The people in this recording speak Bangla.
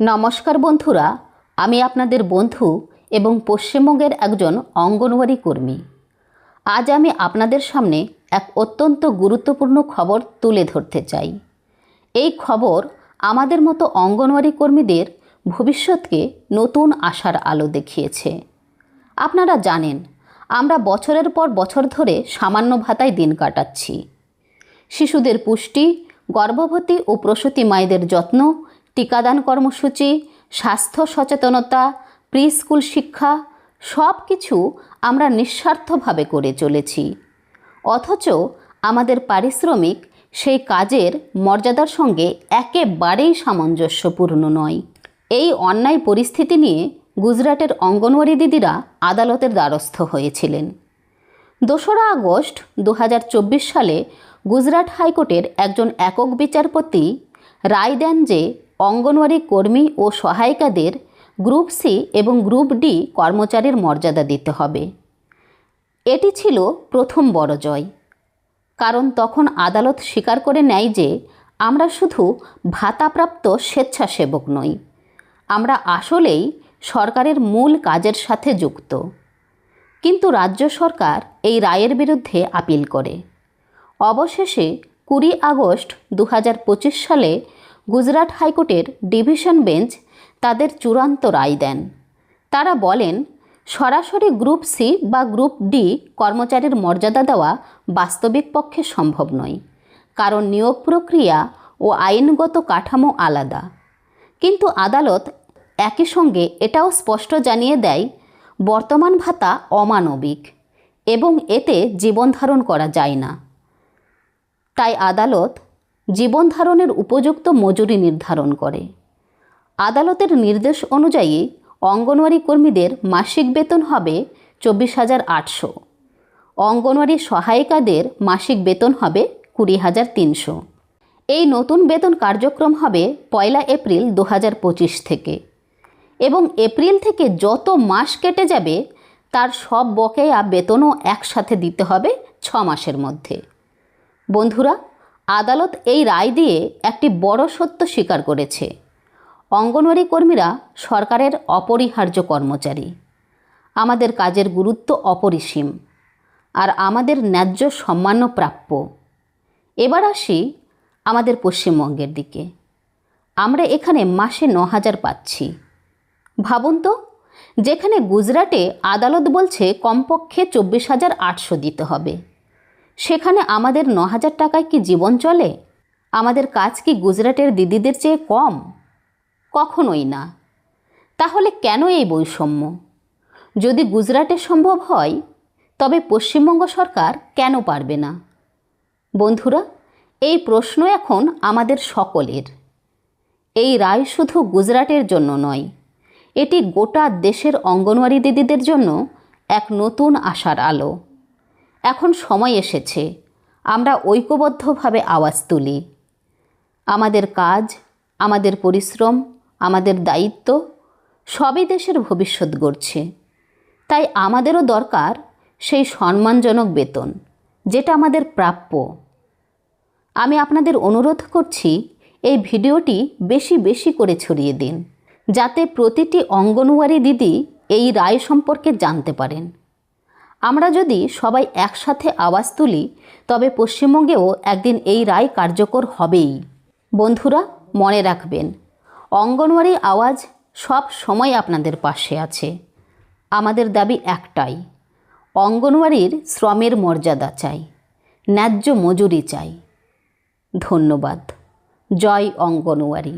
নমস্কার বন্ধুরা, আমি আপনাদের বন্ধু এবং পশ্চিমবঙ্গের একজন অঙ্গনওয়াড়ি কর্মী। আজ আমি আপনাদের সামনে এক অত্যন্ত গুরুত্বপূর্ণ খবর তুলে ধরতে চাই। এই খবর আমাদের মতো অঙ্গনওয়াড়ি কর্মীদের ভবিষ্যৎকে নতুন আশার আলো দেখিয়েছে। আপনারা জানেন, আমরা বছরের পর বছর ধরে সামান্য ভাতায় দিন কাটাচ্ছি। শিশুদের পুষ্টি, গর্ভবতী ও প্রসূতি মায়েদের যত্ন টিকাদান কর্মসূচি, স্বাস্থ্য সচেতনতা প্রি স্কুল শিক্ষা সব কিছু আমরা নিঃস্বার্থভাবে করে চলেছি। অথচ আমাদের পারিশ্রমিক সেই কাজের মর্যাদার সঙ্গে একেবারেই সামঞ্জস্যপূর্ণ নয়। এই অন্যায় পরিস্থিতি নিয়ে গুজরাটের অঙ্গনওয়াড়ি দিদিরা আদালতের দ্বারস্থ হয়েছিলেন। দোসরা আগস্ট দু হাজার চব্বিশ সালে গুজরাট হাইকোর্টের একজন একক বিচারপতি রায় দেন যে অঙ্গনওয়াড়ি কর্মী ও সহায়িকাদের গ্রুপ সি এবং গ্রুপ ডি কর্মচারীর মর্যাদা দিতে হবে। এটি ছিল প্রথম বড় জয়। কারণ তখন আদালত স্বীকার করে নেয় যে আমরা শুধু ভাতাপ্রাপ্ত স্বেচ্ছাসেবক নই, আমরা আসলেই সরকারের মূল কাজের সাথে যুক্ত। কিন্তু রাজ্য সরকার এই রায়ের বিরুদ্ধে আপিল করে। অবশেষে কুড়ি আগস্ট দু হাজার পঁচিশ সালে গুজরাট হাইকোর্টের ডিভিশন বেঞ্চ তাদের চূড়ান্ত রায় দেন। তারা বলেন, সরাসরি গ্রুপ সি বা গ্রুপ ডি কর্মচারীর মর্যাদা দেওয়া বাস্তবিক পক্ষে সম্ভব নয়, কারণ নিয়োগ প্রক্রিয়া ও আইনগত কাঠামো আলাদা। কিন্তু আদালত একই সঙ্গে এটাও স্পষ্ট জানিয়ে দেয়, বর্তমান ভাতা অমানবিক এবং এতে জীবনধারণ করা যায় না। তাই আদালত জীবনধারণের উপযুক্ত মজুরি নির্ধারণ করে। আদালতের নির্দেশ অনুযায়ী অঙ্গনওয়াড়ি কর্মীদের মাসিক বেতন হবে চব্বিশ হাজার আটশো। অঙ্গনওয়াড়ি সহায়িকাদের মাসিক বেতন হবে কুড়ি হাজার তিনশো। এই নতুন বেতন কার্যক্রম হবে পয়লা এপ্রিল দু হাজার পঁচিশ থেকে এবং এপ্রিল থেকে যত মাস কেটে যাবে, তার সব বকেয়া বেতনও একসাথে দিতে হবে ছ মাসের মধ্যে। বন্ধুরা আদালত এই রায় দিয়ে একটি বড় সত্য স্বীকার করেছে। অঙ্গনওয়াড়ি কর্মীরা সরকারের অপরিহার্য কর্মচারী। আমাদের কাজের গুরুত্ব অপরিসীম আর আমাদের ন্যায্য সম্মানও প্রাপ্য। এবার আসি আমাদের পশ্চিমবঙ্গের দিকে। আমরা এখানে মাসে ন হাজার পাচ্ছি। ভাবুন তো, যেখানে গুজরাটে আদালত বলছে কমপক্ষে চব্বিশ হাজার আটশো দিতে হবে। সেখানে আমাদের ন হাজার টাকায় কি জীবন চলে? আমাদের কাজ কি গুজরাটের দিদিদের চেয়ে কম? কখনোই না। তাহলে কেন এই বৈষম্য? যদি গুজরাটে সম্ভব হয়, তবে পশ্চিমবঙ্গ সরকার কেন পারবে না? বন্ধুরা, এই প্রশ্ন এখন আমাদের সকলের। এই রায় শুধু গুজরাটের জন্য নয়, এটি গোটা দেশের অঙ্গনওয়াড়ি দিদিদের জন্য এক নতুন আশার আলো। এখন সময় এসেছে। আমরা ঐক্যবদ্ধভাবে আওয়াজ তুলি। আমাদের কাজ, আমাদের পরিশ্রম, আমাদের দায়িত্ব সবই দেশের ভবিষ্যৎ গড়ছে। তাই আমাদেরও দরকার সেই সম্মানজনক বেতন, যেটা আমাদের প্রাপ্য। আমি আপনাদের অনুরোধ করছি, এই ভিডিওটি বেশি বেশি করে ছড়িয়ে দিন, যাতে প্রতিটি অঙ্গনওয়াড়ি দিদি এই রায় সম্পর্কে জানতে পারেন। আমরা যদি সবাই একসাথে আওয়াজ তুলি, তবে পশ্চিমবঙ্গেও একদিন এই রায় কার্যকর হবেই। বন্ধুরা, মনে রাখবেন, অঙ্গনওয়াড়ি আওয়াজ সব সময় আপনাদের পাশে আছে। আমাদের দাবি একটাই, অঙ্গনওয়াড়ির শ্রমের মর্যাদা চাই, ন্যায্য মজুরি চাই। ধন্যবাদ। জয় অঙ্গনওয়াড়ি।